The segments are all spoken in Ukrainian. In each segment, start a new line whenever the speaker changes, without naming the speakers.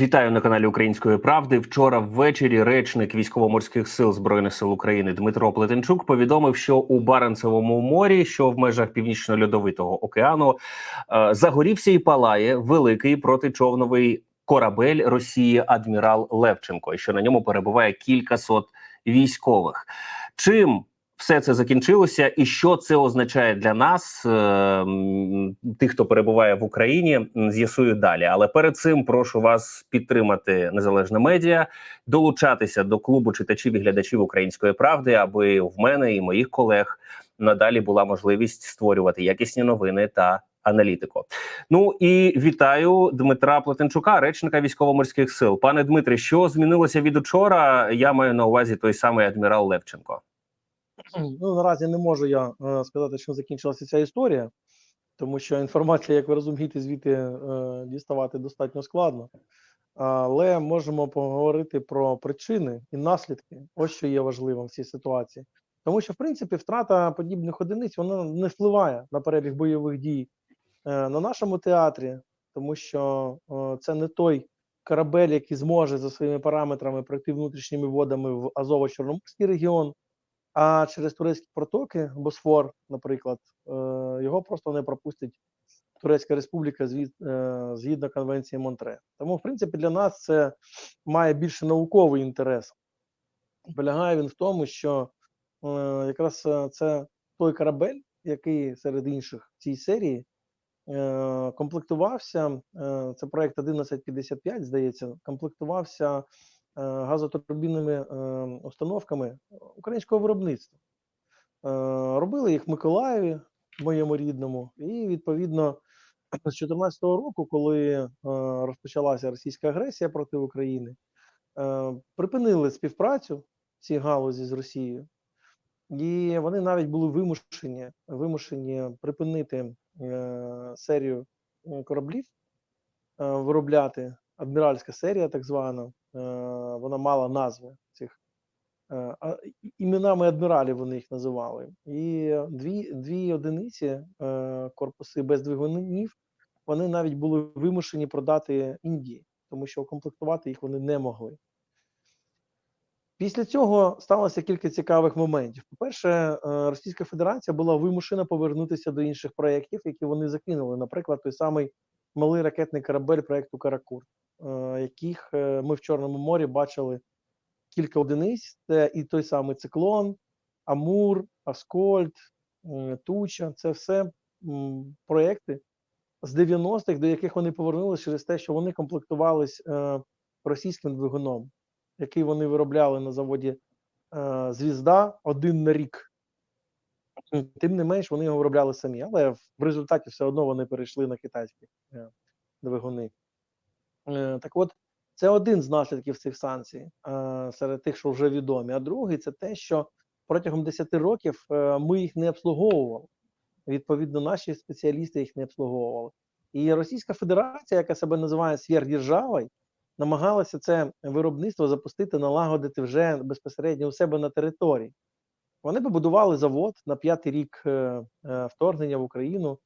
Вітаю на каналі Української правди. Вчора ввечері речник військово-морських сил збройних сил України Дмитро Плетенчук повідомив, що у Баренцевому морі, що в межах північно-льодовитого океану, е, загорівся і палає великий протичовновий корабель Росії Адмірал Левченко, і що на ньому перебуває кількасот військових. Чим все це закінчилося, і що це означає для нас, е, тих, хто перебуває в Україні, з'ясую далі. Але перед цим прошу вас підтримати незалежне медіа, долучатися до клубу читачів і глядачів української правди, аби в мене і моїх колег надалі була можливість створювати якісні новини та аналітику. Ну і вітаю Дмитра Плетенчука, речника військово-морських сил. Пане Дмитре, що змінилося від учора? Я маю на увазі той самий адмірал Левченко.
Ну, наразі не можу я е, сказати, чим закінчилася ця історія, тому що інформація, як ви розумієте, звідти е, діставати достатньо складно. Але можемо поговорити про причини і наслідки. Ось що є важливим в цій ситуації. Тому що, в принципі, втрата подібних одиниць вона не впливає на перебіг бойових дій е, на нашому театрі, тому що це не той корабель, який зможе за своїми параметрами пройти внутрішніми водами в Азово-Чорноморський регіон. А через турецькі протоки, Босфор, наприклад, е, його просто не пропустить Турецька Республіка е, згідно конвенції Монтре. Тому, в принципі, для нас це має більше науковий інтерес. Полягає він в тому, що е, якраз це той корабель, який серед інших в цій серії комплектувався. Це проект 1155, здається, комплектувався. Е, газотурбінними е, установками українського виробництва. Е, робили їх в Миколаєві, моєму рідному, і відповідно з 2014 року, коли розпочалася російська агресія проти України, припинили співпрацю в цій галузі з Росією, і вони навіть були вимушені вимушені припинити серію кораблів, виробляти адміральська серія, так звана. Вона мала назви цих іменами адміралів вони їх називали. І дві дві одиниці корпуси без двигунів вони навіть були вимушені продати Індії, тому що укомплектувати їх вони не могли. Після цього сталося кілька цікавих моментів. По-перше, Російська Федерація була вимушена повернутися до інших проєктів, які вони закинули. Наприклад, той самий малий ракетний корабель проєкту Каракур. Е, яких е, ми в Чорному морі бачили кілька одиниць. Це і той самий циклон, Амур, Аскольд, Туча це все проекти з 90-х, до яких вони повернулися через те, що вони комплектувались е, російським двигуном, який вони виробляли на заводі Звізда один на рік. Тим не менш, вони його виробляли самі, але в результаті все одно вони перейшли на китайські двигуни. Е, так от, це один з наслідків цих санкцій е, серед тих, що вже відомі. А другий це те, що протягом 10 років е, ми їх не обслуговували. Відповідно, наші спеціалісти їх не обслуговували. І Російська Федерація, яка себе називає сверхдержавою, намагалася це виробництво запустити, налагодити вже безпосередньо у себе на території. Вони побудували завод на п'ятий рік вторгнення в Україну.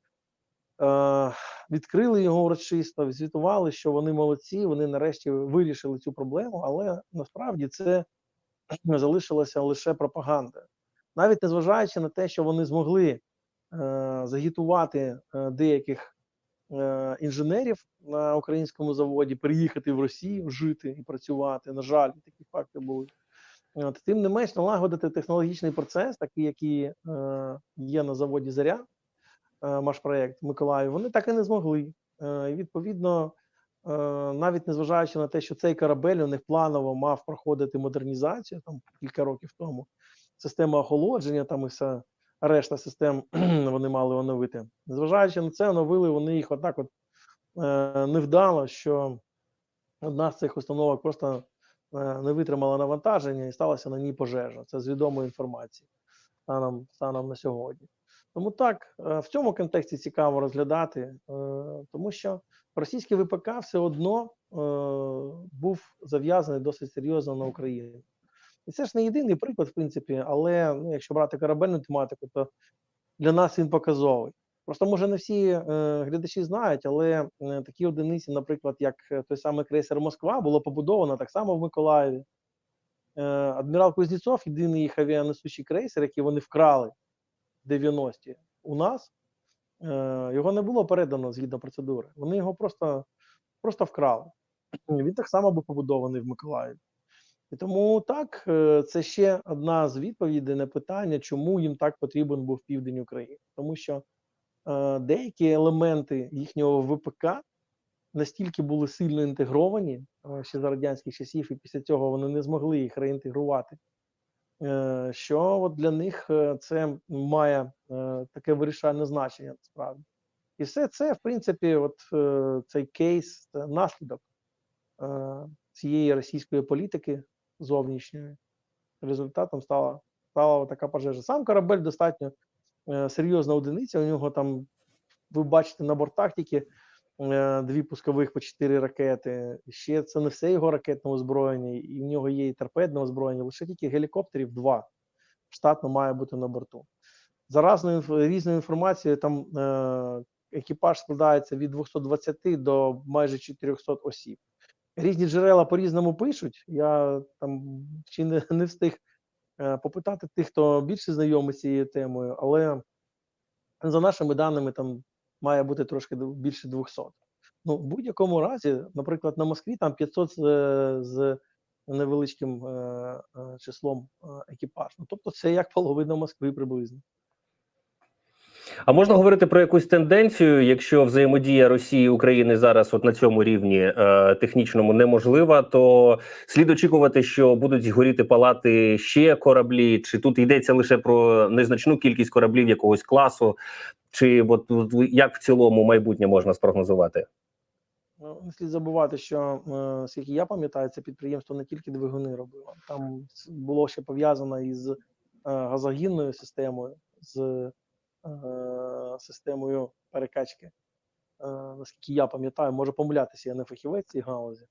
Е, відкрили його урочисто, звітували, що вони молодці, вони нарешті вирішили цю проблему, але насправді це залишилася лише пропаганда. Навіть незважаючи на те, що вони змогли е, загітувати е, деяких інженерів на українському заводі, приїхати в Росію, жити і працювати. На жаль, такі факти були. Тим не менш, налагодити технологічний процес, такий, який є на заводі Заря. Е, Машпроект Миколаїв, вони так і не змогли. Е, і Відповідно, е, навіть незважаючи на те, що цей корабель у них планово мав проходити модернізацію там кілька років тому. Система охолодження, там і все решта систем вони мали оновити. Незважаючи на це, оновили вони їх отак, от невдало, що одна з цих установок просто не витримала навантаження і сталася на ній пожежа. Це з відомої інформації станом, станом на сьогодні. Тому так е, в цьому контексті цікаво розглядати, е, тому що російський ВПК все одно е, був зав'язаний досить серйозно на Україну. І це ж не єдиний приклад, в принципі, але ну, якщо брати корабельну тематику, то для нас він показовий. Просто може не всі глядачі знають, але такі одиниці, наприклад, як той самий крейсер Москва, було побудовано так само в Миколаєві. Адмірал Кузнєцов, єдиний їх авіанесучий крейсер, який вони вкрали 90-ті у нас, е, його не було передано згідно процедури. Вони його просто, просто вкрали. Він так само був побудований в Миколаєві. І тому так, е, це ще одна з відповідей на питання, чому їм так потрібен був південь України. Тому що е, деякі елементи їхнього ВПК настільки були сильно інтегровані е, ще за радянських часів, і після цього вони не змогли їх реінтегрувати. Е, Що от для них е, це має е, таке вирішальне значення насправді. І все це, в принципі, от цей кейс це наслідок цієї російської політики зовнішньої. Результатом стала, стала така пожежа. Сам корабель достатньо серйозна одиниця. У нього там, ви бачите, на бортах тільки дві пускових по чотири ракети. Ще це не все його ракетне озброєння, і в нього є і торпедне озброєння, лише тільки гелікоптерів два штатно має бути на борту. За разною різною інформацією, там е, екіпаж складається від 220 до майже 400 осіб. Різні джерела по-різному пишуть. Я там ще не, не встиг е, попитати тих, хто більше знайомий з цією темою, але за нашими даними там має бути трошки більше 200. Ну, в будь-якому разі, наприклад, на Москві там 500 з, з невеличким е, е, числом е, екіпаж. Ну, тобто це як половина Москви приблизно.
А можна говорити про якусь тенденцію, якщо взаємодія Росії і України зараз, от на цьому рівні е, технічному неможлива, то слід очікувати, що будуть горіти палати ще кораблі, чи тут йдеться лише про незначну кількість кораблів якогось класу, чи от, як в цілому майбутнє можна спрогнозувати?
Ну, Не слід забувати, що е, скільки я пам'ятаю, це підприємство не тільки двигуни робило. Там було ще пов'язано із е, газогінною системою, з е, системою перекачки. Наскільки я пам'ятаю, можу помилятися, я не фахівець цій галузі.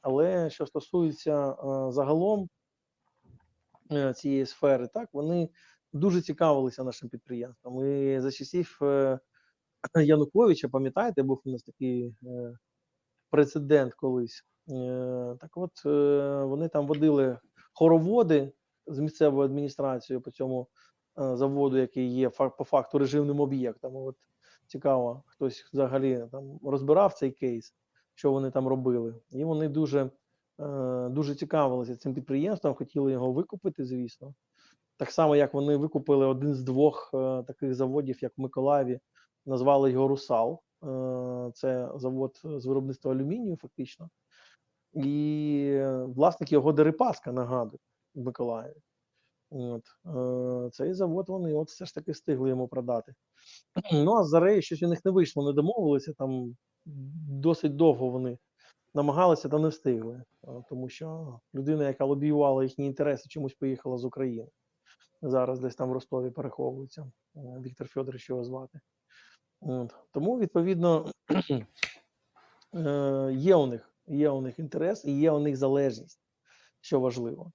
Але що стосується загалом цієї сфери, так вони дуже цікавилися нашим підприємством. І за часів е, Януковича, пам'ятаєте, був у нас такий е, прецедент колись. Е, так от вони там водили хороводи з місцевою адміністрацією по цьому заводу, який є по факту режимним об'єктом. От цікаво, хтось взагалі там розбирав цей кейс, що вони там робили. І вони дуже, дуже цікавилися цим підприємством, хотіли його викупити, звісно. Так само, як вони викупили один з двох е, таких заводів, як в Миколаєві, назвали його Русал. Е, Це завод з виробництва алюмінію, фактично. І е, власник його Дерипаска, нагадую, в Миколаєві. От. Цей завод вони от все ж таки встигли йому продати. Ну, а з Зарею щось у них не вийшло, не домовилися. Там досить довго вони намагалися та не встигли. Тому що людина, яка лобіювала їхні інтереси, чомусь поїхала з України. Зараз десь там в Ростові переховується. е, Віктор Федорович його звати. От. Тому, відповідно, е, є у них є у них інтерес і є у них залежність, що важливо.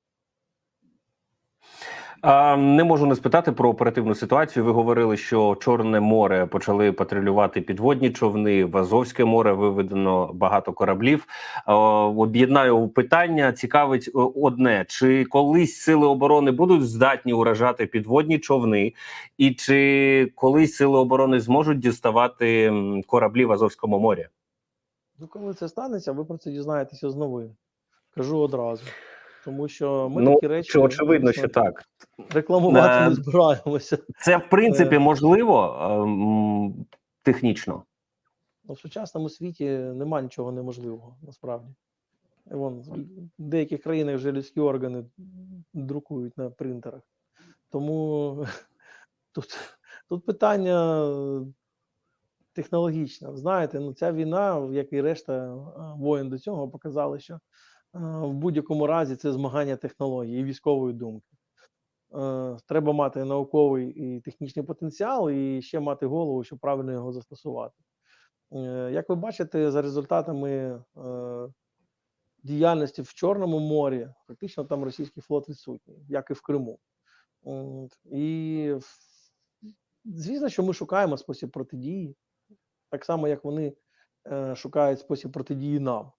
Не можу не спитати про оперативну ситуацію. Ви говорили, що Чорне море почали патрулювати підводні човни. В Азовське море виведено багато кораблів. Об'єднаю питання. Цікавить одне: чи колись сили оборони будуть здатні уражати підводні човни, і чи колись сили оборони зможуть діставати кораблі в Азовському морі?
Ну, коли це станеться, ви про це дізнаєтеся з новин. Кажу одразу. Тому що ми
ну
такі речі
чи очевидно, що так.
рекламувати
Е,
не збираємося.
Це в принципі
Е.
можливо ем, технічно.
Ну, в сучасному світі нема нічого неможливого, насправді. Вон, в деяких країнах вже людські органи друкують на принтерах. Тому тут, тут питання технологічне. Знаєте, ну ця війна, як і решта е, воїн до цього, показали, що в будь-якому разі це змагання технологій і військової думки. Е, Треба мати науковий і технічний потенціал, і ще мати голову, щоб правильно його застосувати. Е, Як ви бачите, за результатами е, діяльності в Чорному морі, фактично там російський флот відсутній, як і в Криму. І звісно, що ми шукаємо спосіб протидії, так само, як вони е, шукають спосіб протидії нам.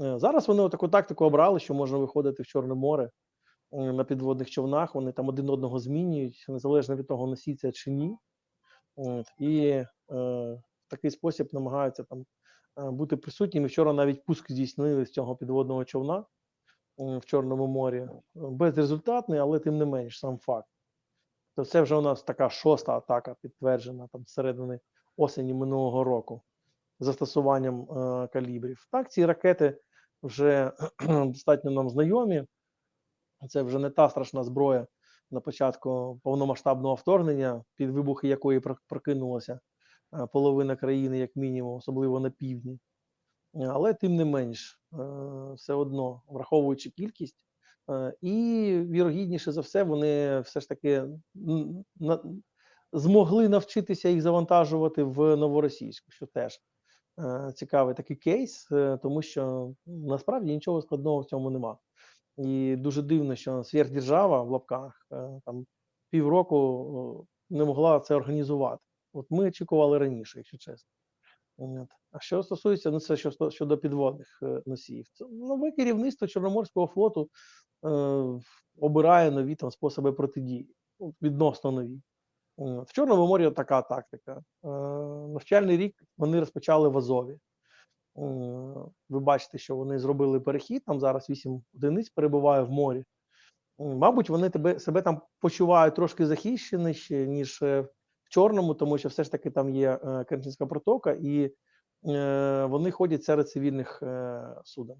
Е, зараз вони таку тактику обрали, що можна виходити в Чорне море е, на підводних човнах. Вони там один одного змінюють, незалежно від того, носіться чи ні. І е, в такий спосіб намагаються там бути присутніми. Вчора навіть пуск здійснили з цього підводного човна в Чорному морі. Безрезультатний, але тим не менш сам факт. То це вже у нас така шоста атака підтверджена там середини осені минулого року застосуванням е, калібрів. Так, ці ракети вже достатньо нам знайомі. Це вже не та страшна зброя на початку повномасштабного вторгнення, під вибухи якої прокинулася е, половина країни, як мінімум, особливо на півдні. Е, Але тим не менш, е, все одно, враховуючи кількість, і вірогідніше за все, вони все ж таки змогли навчитися їх завантажувати в новоросійську, що теж цікавий такий кейс, е, тому що насправді нічого складного в цьому нема. І дуже дивно, що сверхдержава в лапках е, там півроку не могла це організувати. От ми очікували раніше, якщо чесно. От. А що стосується ну, це що щодо підводних е, носіїв, це нове керівництво Чорноморського флоту е, обирає нові там способи протидії, ну, відносно нові. От. В Чорному морі така тактика. Е, навчальний рік вони розпочали в Азові. Е, Ви бачите, що вони зробили перехід, там зараз 8 одиниць перебуває в морі. Мабуть, вони тебе, себе там почувають трошки захищеніше, ніж е, в Чорному, тому що все ж таки там є е, Керченська протока, і е, вони ходять серед цивільних е, суден.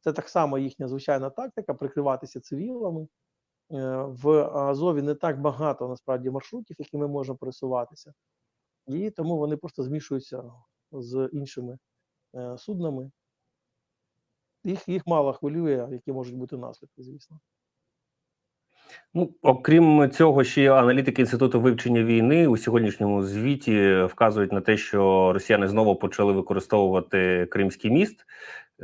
Це так само їхня звичайна тактика прикриватися цивілами. Е, В Азові не так багато насправді маршрутів, якими можна пересуватися, і тому вони просто змішуються з іншими е, суднами. Їх, їх мало хвилює, які можуть бути наслідки, звісно.
Ну, окрім цього, ще аналітики інституту вивчення війни у сьогоднішньому звіті вказують на те, що росіяни знову почали використовувати Кримський міст,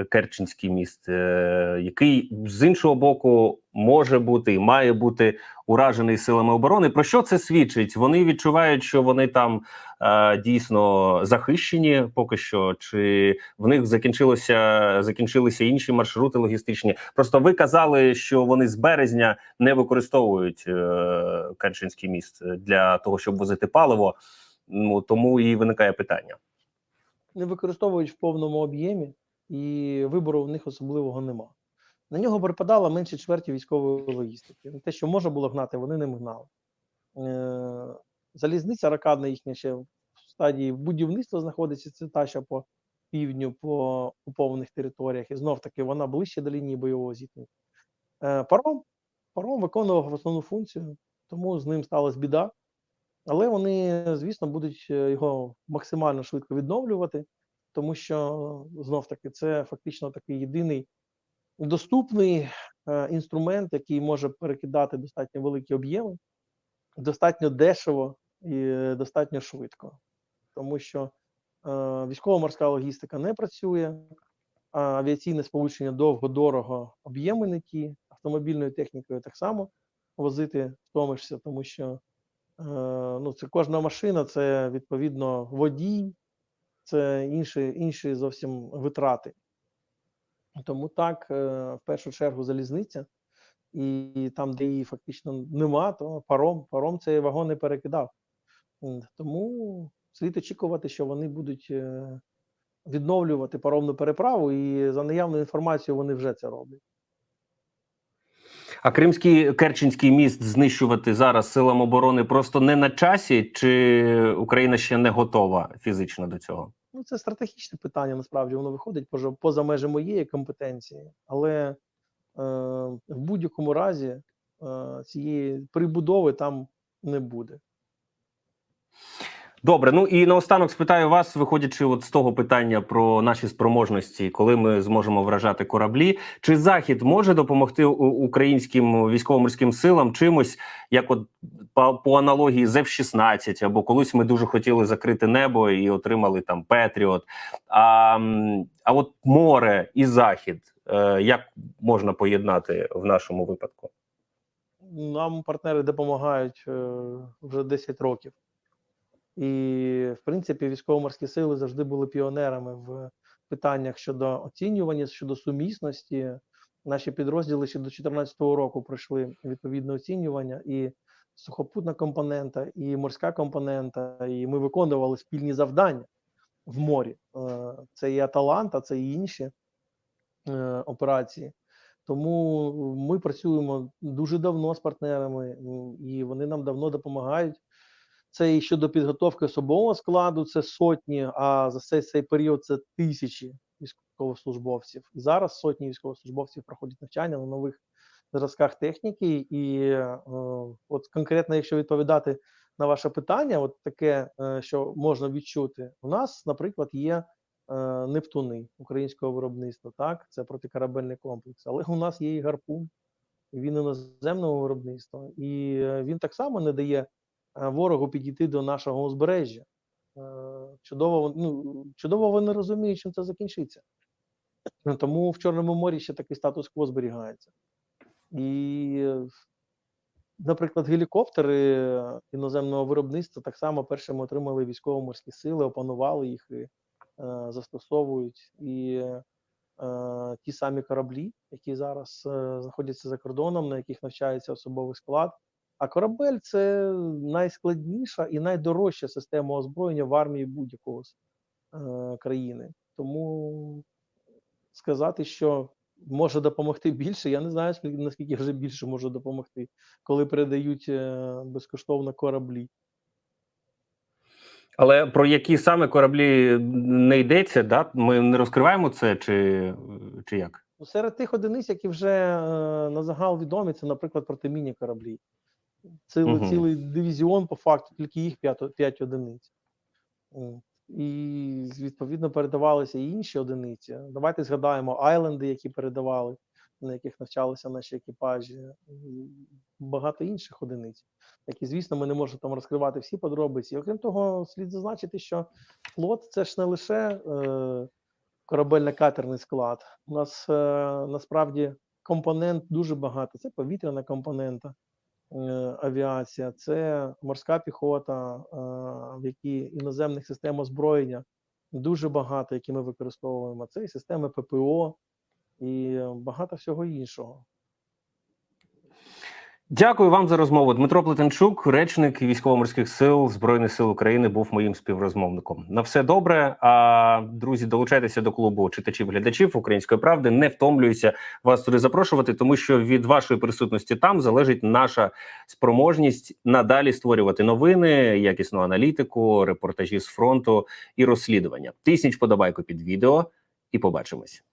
Керченський міст, е, який з іншого боку може бути і має бути уражений силами оборони. Про що це свідчить? Вони відчувають, що вони там е, дійсно захищені поки що, чи в них закінчилося закінчилися інші маршрути логістичні. Просто ви казали, що вони з березня не використовують е, Керченський міст для того, щоб возити паливо. Ну тому і виникає питання.
не використовують в повному об'ємі, і вибору в них особливого нема. На нього припадало менше чверті військової логістики. Те, що можна було гнати, вони не гнали. Е, Залізниця ракадна їхня ще в стадії будівництва знаходиться. Це та, що по півдню, по окупованих територіях, і знов таки вона ближче до лінії бойового зіткнення. Е, Паром, паром виконував основну функцію, тому з ним сталася біда. Але вони, звісно, будуть е, його максимально швидко відновлювати, тому що знов таки це фактично такий єдиний доступний е, інструмент, який може перекидати достатньо великі об'єми, достатньо дешево і достатньо швидко. Тому що е, військово-морська логістика не працює, а авіаційне сполучення довго, дорого, об'єми не ті, автомобільною технікою так само возити втомишся, тому що Е, ну, це кожна машина, це відповідно водій, це інші, інші зовсім витрати. Тому так, е, в першу чергу, залізниця, і там, де її фактично нема, то паром, паром цей вагон не перекидав. Тому слід очікувати, що вони будуть е, відновлювати паромну переправу, і за наявною інформацією вони вже це роблять.
А Кримський Керченський міст знищувати зараз силам оборони просто не на часі, чи Україна ще не готова фізично до цього?
Ну, це стратегічне питання, насправді воно виходить поза, поза межі моєї компетенції, але е, в будь-якому разі е, цієї прибудови там не буде.
Добре, ну і наостанок спитаю вас, виходячи от з того питання про наші спроможності, коли ми зможемо вражати кораблі, чи захід може допомогти українським військово-морським силам чимось, як от по, по аналогії з F-16, або колись ми дуже хотіли закрити небо і отримали там Петріот. А, а от море і захід, е, як можна поєднати в нашому випадку?
Нам партнери допомагають е, вже 10 років. І, в принципі, військово-морські сили завжди були піонерами в питаннях щодо оцінювання, щодо сумісності. Наші підрозділи ще до 2014 року пройшли відповідне оцінювання і сухопутна компонента, і морська компонента, і ми виконували спільні завдання в морі. Е, Це і Аталанта, це і інші е, операції. Тому ми працюємо дуже давно з партнерами, і вони нам давно допомагають. Це і щодо підготовки особового складу, це сотні, а за цей, цей період це тисячі військовослужбовців. І зараз сотні військовослужбовців проходять навчання на нових зразках техніки. І е, от конкретно, якщо відповідати на ваше питання, от таке, е, що можна відчути, у нас, наприклад, є е, Нептуни українського виробництва, так, це протикорабельний комплекс, але у нас є і гарпун, він іноземного виробництва, і е, він так само не дає ворогу підійти до нашого узбережжя. Е, Чудово, ну, чудово вони розуміють, чим це закінчиться. Тому в Чорному морі ще такий статус-кво зберігається. І, е, наприклад, гелікоптери е, іноземного виробництва так само першими отримали військово-морські сили, опанували їх і е, застосовують. І е, ті самі кораблі, які зараз е, знаходяться за кордоном, на яких навчається особовий склад. А корабель це найскладніша і найдорожча система озброєння в армії будь-якого е, країни. Тому сказати, що може допомогти більше, я не знаю, наскільки вже більше може допомогти, коли передають е, безкоштовно кораблі.
Але про які саме кораблі не йдеться, да? Ми не розкриваємо це, чи, чи як?
Ну, серед тих одиниць, які вже е, на загал відомі, це, наприклад, протимінні кораблі. Цілий,
Мгм.
цілий дивізіон, по факту, тільки їх 5, 5 одиниць. І відповідно передавалися і інші одиниці. Давайте згадаємо айленди, які передавали, на яких навчалися наші екіпажі, багато інших одиниць, які, звісно, ми не можемо там розкривати всі подробиці. Окрім того, слід зазначити, що флот це ж не лише е, корабельно-катерний склад. У нас е, насправді компонент дуже багато. Це повітряна компонента, авіація, це морська піхота, е, в якій іноземних систем озброєння дуже багато, які ми використовуємо. Це і системи ППО, і багато всього іншого.
Дякую вам за розмову. Дмитро Плетенчук, речник військово-морських сил Збройних сил України, був моїм співрозмовником. На все добре. А друзі, долучайтеся до клубу читачів глядачів української правди. Не втомлююся вас туди запрошувати, тому що від вашої присутності там залежить наша спроможність надалі створювати новини, якісну аналітику, репортажі з фронту і розслідування. Тисніть подобайку під відео, і побачимось.